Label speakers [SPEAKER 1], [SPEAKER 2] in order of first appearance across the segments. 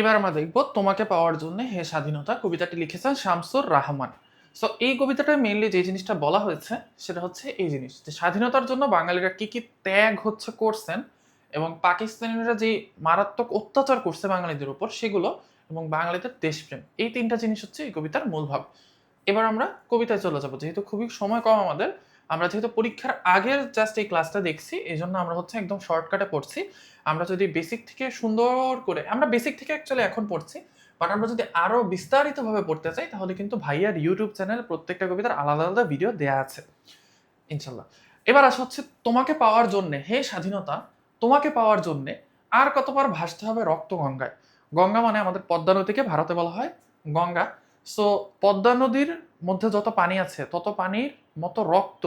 [SPEAKER 1] এবার আমরা দেখব তোমাকে পাওয়ার জন্য হে স্বাধীনতা, কবিতাটি লিখেছেন শামসুর রহমান। সো এই কবিতাটায় মেইনলি যে জিনিসটা বলা হয়েছে, সেটা হচ্ছে এই জিনিস যে স্বাধীনতার জন্য বাঙালিরা কি কি ত্যাগ হচ্ছে করছেন এবং পাকিস্তানিরা যে মারাত্মক অত্যাচার করছে বাঙালিদের উপর, সেগুলো এবং বাঙালিদের দেশপ্রেম, এই তিনটা জিনিস হচ্ছে এই কবিতার মূল ভাব। এবার আমরা কবিতায় চলে যাব, যেহেতু খুবই সময় কম আমাদের আমরা যেহেতু পরীক্ষার আগের জাস্ট এই ক্লাসটা দেখছি এই জন্য আমরা হচ্ছে একদম শর্টকাটে পড়ছি। আমরা যদি বেসিক থেকে সুন্দর করে, আমরা বেসিক থেকে অ্যাকচুয়ালি এখন পড়ছি বাট আমরা যদি আরও বিস্তারিতভাবে পড়তে চাই, তাহলে কিন্তু ভাইয়ার ইউটিউব চ্যানেল প্রত্যেকটা কবিতার আলাদা আলাদা ভিডিও দেয়া আছে। ইনশাল্লাহ এবার আসা হচ্ছে তোমাকে পাওয়ার জন্যে, হে স্বাধীনতা, তোমাকে পাওয়ার জন্যে আর কতবার ভাসতে হবে রক্ত গঙ্গায়? গঙ্গা মানে আমাদের পদ্মা নদীকে ভারতে বলা হয় গঙ্গা। সো পদ্মা নদীর মধ্যে যত পানি আছে, তত পানির মতো রক্ত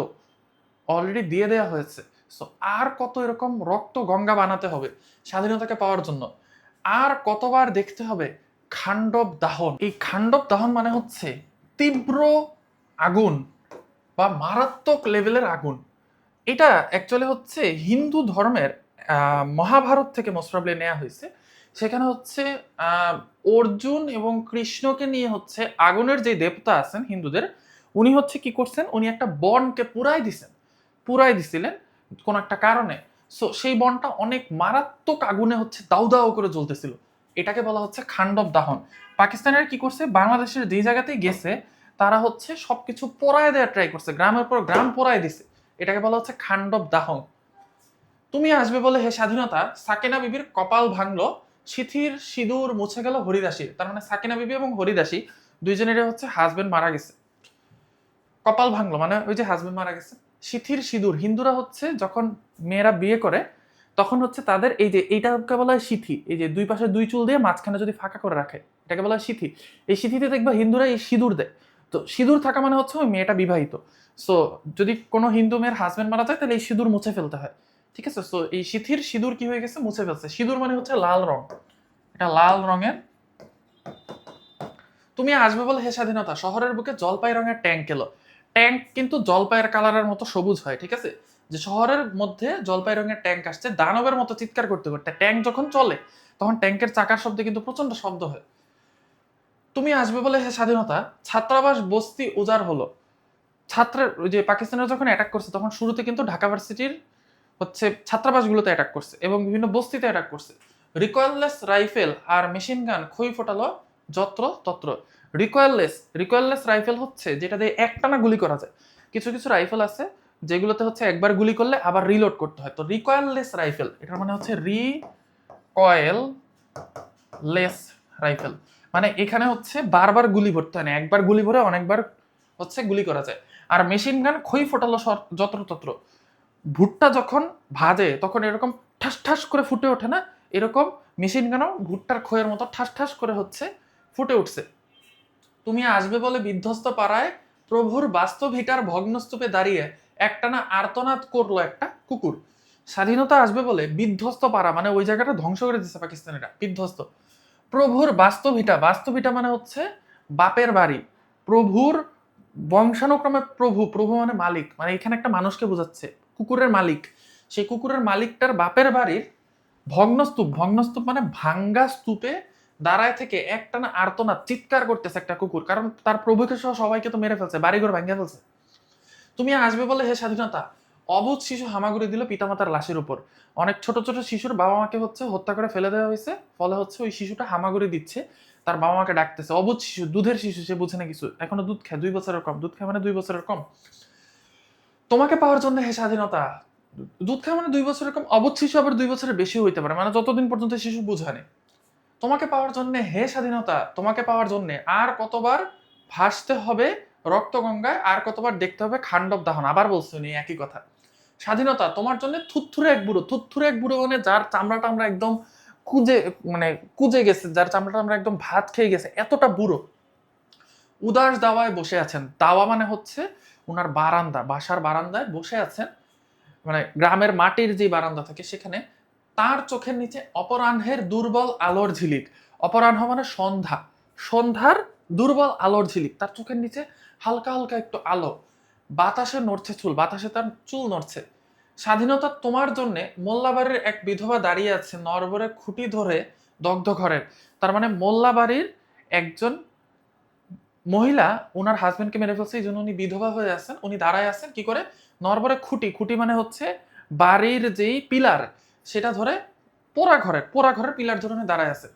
[SPEAKER 1] অলরেডি দিয়ে দেওয়া হয়েছে। সো আর কত এরকম রক্ত গঙ্গা বানাতে হবে স্বাধীনতাকে পাওয়ার জন্য? আর কতবার দেখতে হবে খান্ডব দাহন? এই খান্ডব দাহন মানে হচ্ছে তীব্র আগুন বা মারাত্মক লেভেলের আগুন। এটা অ্যাকচুয়ালি হচ্ছে হিন্দু ধর্মের মহাভারত থেকে মোস্ট্রাবলি নেওয়া হয়েছে। সেখানে হচ্ছে অর্জুন এবং কৃষ্ণকে নিয়ে হচ্ছে আগুনের যে দেবতা আছেন হিন্দুদের, উনি হচ্ছে কি করছেন? উনি একটা বনকে পুরাই দিছেন। পুরাই দিছিলেন কোন একটা কারণে। সো সেই বনটা অনেক মারাত্মক আগুনে হচ্ছে দাউ দাউ করে জ্বলতেছিল। এটাকে বলা হচ্ছে খান্ডব দাহন। পাকিস্তানের কি করছে? বাংলাদেশের যে জায়গাতেই গেছে, তারা হচ্ছে সবকিছু পোড়ায় দেওয়ার ট্রাই করছে। গ্রামের পর গ্রাম পোড়ায় দিছে। এটাকে বলা হচ্ছে খান্ডব দাহন। তুমি আসবে বলে হে স্বাধীনতা, সাকেনা বিবির কপাল ভাঙলো। সিথির সিঁদুর মুছে গেল হরিদাসীর তার মানে সাকেনা বিবি এবং হরিদাসী দুইজনেরই হচ্ছে হাজবেন্ড মারা গেছে। কপাল ভাঙলো মানে ওই যে হাজবেন্ড মারা গেছে। সিথির সিঁদুর, হিন্দুরা হচ্ছে যখন মেয়েরা বিয়ে করে, তখন হচ্ছে তাদের এই যে, এইটাকে বলা হয় সিথি। এই যে দুই পাশে দুই চুল দিয়ে মাঝখানে যদি ফাঁকা করে রাখে, এটাকে বলা হয় সিথি। এই সিথিতে দেখবা হিন্দুরা এই সিঁদুর দেয়। তো সিঁদুর থাকা মানে হচ্ছে ওই মেয়েটা বিবাহিত। সো যদি কোনো হিন্দু মেয়ের হাজবেন্ড মারা যায়, তাহলে এই সিঁদুর মুছে ফেলতে হয়। ঠিক আছে? সো এই সিথির সিঁদুর কি হয়ে গেছে? মুছে ফেলছে। সিঁদুর মানে হচ্ছে লাল রং। এটা লাল রঙের তুমি আসবে বলে হে স্বাধীনতা, শহরের বুকে জলপাই রঙের ট্যাঙ্ক এলো। ট্যাঙ্ক কিন্তু জলপাইয়ের কালারের মতো সবুজ হয়, ঠিক আছে? যে শহরের মধ্যে জলপাই রঙের ট্যাঙ্ক আসছে, দানবের মতো চিৎকার করতে করতে ট্যাঙ্ক যখন চলে, তখন ট্যাঙ্কের চাকার শব্দে কিন্তু প্রচণ্ড শব্দ হয়। তুমি আসবে বলে হে স্বাধীনতা, ছাত্রাবাস বস্তি উজাড় হলো। ছাত্রের ওই যে পাকিস্তানের যখন অ্যাটাক করছে, তখন শুরুতে কিন্তু ঢাকা ভার্সিটির হচ্ছে ছাত্রাবাসগুলোতে অ্যাটাক করছে এবং বিভিন্ন বস্তিতে অ্যাটাক করছে। রিকয়েললেস রাইফেল আর মেশিন গান খই ফোটালো যত্র তত্র। রিকয়েললেস রিকয়েললেস রাইফেল হচ্ছে যেটা দিয়ে একটানা গুলি করা যায়। কিছু কিছু রাইফেল আছে যেগুলোতে হচ্ছে একবার গুলি করলে আবার রিলোড করতে হয়। তো রিকয়েললেস রাইফেল এটার মানে হচ্ছে রিকয়েল লেস রাইফেল মানে এখানে হচ্ছে বারবার গুলি ভরতে হয় না, একবার গুলি ভরে অনেকবার হচ্ছে গুলি করা যায়। আর মেশিন গান খই ফোটালো যত্রতত্র ভুট্টা যখন ভাজে, তখন এরকম ঠাস ঠাস করে ফুটে ওঠে না? এরকম মেশিন কেন ভুট্টার খয়ের মতো ঠাস ঠাস করে হচ্ছে, ফুটে উঠছে। তুমি আসবে বলে বিধ্বস্ত পাড়ায় প্রভুর বাস্তবিটার ভগ্নস্তূপে দাঁড়িয়ে একটানা আর্তনাদ করল একটা কুকুর। স্বাধীনতা আসবে বলে বিধ্বস্ত পাড়া মানে ওই জায়গাটা ধ্বংস করে দিচ্ছে পাকিস্তানিরা, বিধ্বস্ত। প্রভুর বাস্তব হিটা বাস্তব হিটা মানে হচ্ছে বাপের বাড়ি। প্রভুর বংশানুক্রমে প্রভু প্রভু মানে মালিক মানে এখানে একটা মানুষকে বোঝাচ্ছে। কুকুরের মালিক। সেই কুকুরের মালিকটার বাপের বাড়ির ভগ্নস্তূপ। ভগ্নস্তূপ মানে ভাঙ্গা স্তূপে দাঁড়ায় থেকে একটানা আর্তনা চিৎকার করতেছে একটা কুকুর। কারণ তার প্রভুকে সহ সবাইকে তো মেরে ফেলছে, বাড়িঘর ভাঙ্গা ফেলছে। তুমি আসবে বলে হে স্বাধীনতা, অবুধ শিশু হামাগুড়ি দিল পিতামাতার লাশের উপর। অনেক ছোট ছোট শিশুর বাবা মাকে হচ্ছে হত্যা করে ফেলে দেওয়া হয়েছে। ফলে হচ্ছে ওই শিশুটা হামাগুড়ি দিচ্ছে, তার বাবা মাকে ডাকতেছে। অবুধ শিশু, দুধের শিশু, সে বুঝে না কিছু। এখনও দুধ খায়, দুই বছরের কম। দুধ খায় মানে দুই বছরের কম। তোমাকে পাওয়ার জন্য হে স্বাধীনতা, দুধ খায় মানে দুই বছরের কম অবুধ শিশু আবার দুই বছরের বেশি হইতে পারে মানে যতদিন পর্যন্ত শিশু বুঝানে তোমাকে পাওয়ার জন্য হে স্বাধীনতা, তোমাকে পাওয়ার জন্য আর কতবার ভাসতে হবে রক্তগঙ্গায় আর কতবার দেখতে হবে খান্ডব দাহন, আবার বলছে উনি একই কথা। স্বাধীনতা, তোমার জন্য থুথুরে এক বুড়ো থুত্থুরে এক বুড়ো মানে যার চামড়াটা আমরা একদম কুজে মানে কুজে গেছে, যার চামড়াটা আমরা একদম ভাত খেয়ে গেছে, এতটা বুড়ো। উদাস দাওয়ায় বসে আছেন। দাওয়া মানে হচ্ছে ওনার বারান্দা, বাসার বারান্দায় বসে আছেন। মানে গ্রামের মাটির যে বারান্দা থাকে সেখানে তার চোখের নিচে অপরাহ্নের দুর্বল আলোর ঝিলিক। অপরাহ্ন মানে সন্ধ্যা। সন্ধ্যার দুর্বল আলোর ঝিলিক। তার চোখের নিচে হালকা হালকা একটু আলো। বাতাসে নড়ছে চুল, বাতাসে তার চুল নড়ছে। স্বাধীনতা তোমার জন্যে মোল্লাবাড়ির এক বিধবা দাঁড়িয়ে আছে নরবরে খুঁটি ধরে দগ্ধ ঘরের তার মানে মোল্লা বাড়ির একজন মহিলা ওনার হাজবেন্ডকে মেরে ফেলছে, এই জন্য উনি বিধবা হয়ে আছেন, উনি দাঁড়ায় আছেন, কি করে? নরবরে খুঁটি খুঁটি মানে হচ্ছে বাড়ির যেই পিলার, সেটা ধরে পোড়া ঘরের পোড়া ঘরের পিলার ধরে দাঁড়ায় আছে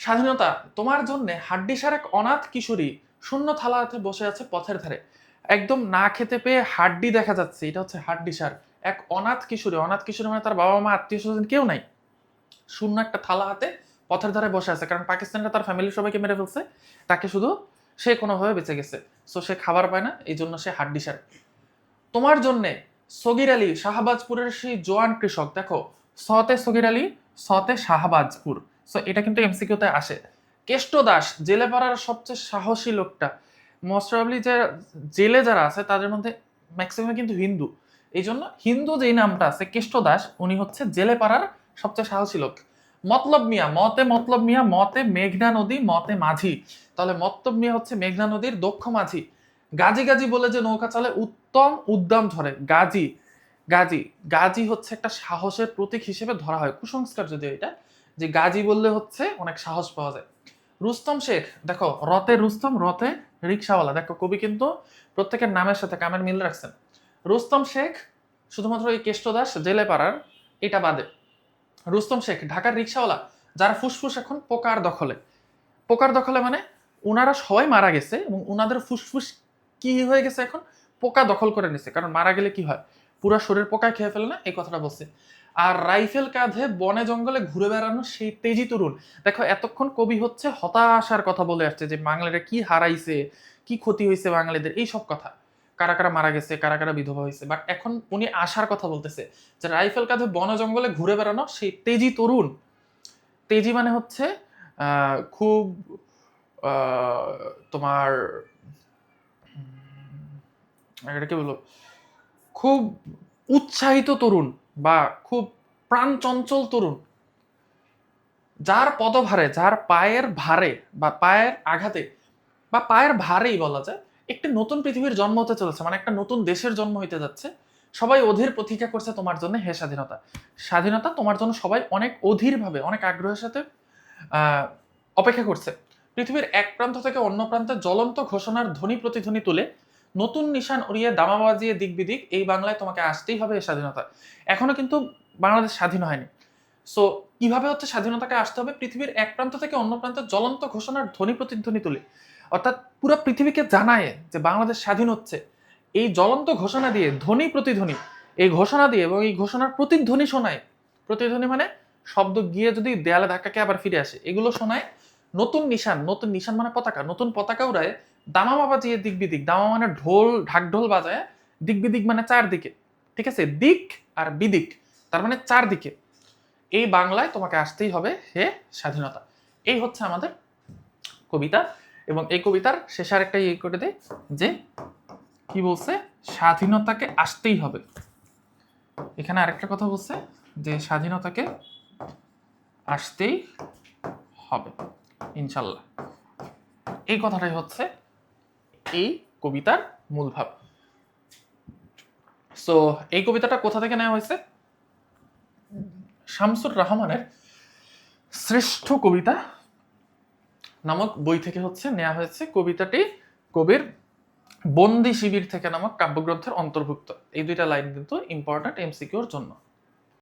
[SPEAKER 1] স্বাধীনতা, তোমার জন্য হাড্ডিসার এক অনাথ কিশোরী শূন্য থালা হাতে বসে আছে পথের ধারে। একদম না খেতে পেয়ে হাড্ডি দেখা যাচ্ছে, এটা হচ্ছে হাড্ডিসার। এক অনাথ কিশোরী অনাথ কিশোরী মানে তার বাবা মা আত্মীয় স্বজন কেউ নাই। শূন্য একটা থালা হাতে পথের ধারে বসে আছে, কারণ পাকিস্তানরা তার ফ্যামিলির সবাইকে মেরে ফেলছে। তাকে শুধু সে কোনোভাবে বেঁচে গেছে। সো সে খাবার পায় না, এই জন্য সে হাড্ডিসার তোমার জন্যে সগির আলী শাহবাজপুরের সেই জোয়ান কৃষক, দেখো সতে সগির আলী সতে শাহবাজপুর। সো এটা কিন্তু এমসিকিউতে আসে। কেষ্ট দাস, জেলে পাড়ার সবচেয়ে সাহসী লোকটা। মোস্ট যে জেলে যারা আছে, তাদের মধ্যে ম্যাক্সিমাম কিন্তু হিন্দু। এই জন্য হিন্দু যেই নামটা আছে, কেষ্ট দাস, উনি হচ্ছে জেলে পাড়ার সবচেয়ে সাহসী লোক। মতলব মিয়া, মতে মতলব মিয়া, মতে মেঘনা নদী, মতে মাঝি। তাহলে মতলব মিয়া হচ্ছে মেঘনা নদীর দক্ষ মাঝি। গাজী গাজী বলে যে নৌকা চলে, উত্তম উদ্যম ধরে। গাজী গাজী গাজী হচ্ছে একটা সাহসের প্রতীক হিসেবে ধরা হয়। কুসংস্কার যদিও এটা, যে গাজী বললে হচ্ছে অনেক সাহস পাওয়া যায়। রুস্তম শেখ, দেখো, রতে রুস্তম, রতে রিক্সাওয়ালা। দেখো, কবি কিন্তু প্রত্যেকের নামের সাথে কামের মিল রাখছেন। রুস্তম শেখ, শুধুমাত্র এই কেষ্ট দাস জেলে পাড়ার এটা বাদে। রুস্তম শেখ, ঢাকার রিক্সাওয়ালা, যারা ফুসফুস এখন পোকার দখলে। পোকার দখলে মানে ওনারা সবাই মারা গেছে এবং ওনাদের ফুসফুস কি হয়ে গেছে এখন? পোকা দখল করে নিছে। কারণ মারা গেলে কি হয়? পুরো শরীর পোকা খেয়ে ফেলে না? এই কথাটা বলছে। আর রাইফেল কাঁধে বনে জঙ্গলে ঘুরে বেড়ানো সেই তেজি তরুণ। দেখো, এতক্ষণ কবি হচ্ছে হতাশার কথা বলে আসছে যে বাঙালিরা কি হারাইছে, কি ক্ষতি হয়েছে বাঙালিদের এই সব কথা। কারা কারা মারা গেছে, কারা কারা বিধবা হয়েছে বাট এখন উনি আশার কথা বলতেছে যে রাইফেল কাঁধে বন জঙ্গলে ঘুরে বেড়ানো সেই তেজি তরুণ। তেজি মানে হচ্ছে খুব তোমার এটা কি বলব? খুব উৎসাহিত তরুণ বা খুব প্রাণচঞ্চল তরুণ। যার পদভারে, যার পায়ের ভারে বা পায়ের আঘাতে বা পায়ের ভারেই বলা যায় একটি নতুন পৃথিবীর জন্ম হতে চলেছে মানে একটা নতুন দেশের জন্ম হইতে যাচ্ছে। সবাই অধীর প্রতীক্ষা করছে তোমার জন্য হে স্বাধীনতা। স্বাধীনতা তোমার জন্য সবাই অনেক অধীরভাবে, অনেক আগ্রহের সাথে অপেক্ষা করছে। পৃথিবীর এক প্রান্ত থেকে অন্য প্রান্তে জ্বলন্ত ঘোষণার ধ্বনি প্রতিধ্বনি তুলে নতুন নিশান উড়িয়ে দামা বাজিয়ে দিক বিদিক এই বাংলায় তোমাকে আসতেই হবে স্বাধীনতা। এখনও কিন্তু বাংলাদেশ স্বাধীন হয়নি। সো কীভাবে হচ্ছে স্বাধীনতাকে আসতে হবে? পৃথিবীর এক প্রান্ত থেকে অন্য প্রান্তে জ্বলন্ত ঘোষণার ধ্বনি প্রতিধ্বনি তুলে। অর্থাৎ পুরো পৃথিবীকে জানায় যে বাংলাদেশ স্বাধীন হচ্ছে। এই জ্বলন্ত ঘোষণা দিয়ে, ধ্বনি প্রতিধ্বনি, এই ঘোষণা দিয়ে এবং এই ঘোষণার প্রতিধ্বনি শোনায়। প্রতিধ্বনি মানে শব্দ গিয়ে যদি দেয়ালে ধাক্কাকে আবার ফিরে আসে, এগুলো শোনায় নতুন নিশান। নতুন নিশান মানে পতাকা। নতুন পতাকা উড়ায়, দামামা বাজিয়ে দিক বিদিক। দামা মানে ঢোল ঢাক ঢোল বাজায়, দিক বিদিক মানে চারদিকে। ঠিক আছে? দিক আর বিদিক, তার মানে চারদিকে। এই বাংলায় তোমাকে আসতেই হবে হে স্বাধীনতা। এই হচ্ছে আমাদের কবিতা। এবং এই কবিতার শেষে আরেকটা ইয়ে করে দেয় যে কি বলছে? স্বাধীনতাকে আসতেই হবে। এখানে আরেকটা কথা বলছে, যে স্বাধীনতাকে আসতেই হবে, ইনশাল্লাহ। এই কথাটাই হচ্ছে এই কবিতার মূল ভাব। সো এই কবিতাটা কোথা থেকে নেওয়া হয়েছে? শামসুর রহমানের শ্রেষ্ঠ কবিতা নামক বই থেকে হচ্ছে নেওয়া হয়েছে কবিতাটি, কবির বন্দি শিবির থেকে নামক কাব্যগ্রন্থের অন্তর্ভুক্ত। এই দুইটা লাইন কিন্তু ইম্পর্ট্যান্ট এমসিকিউর জন্য।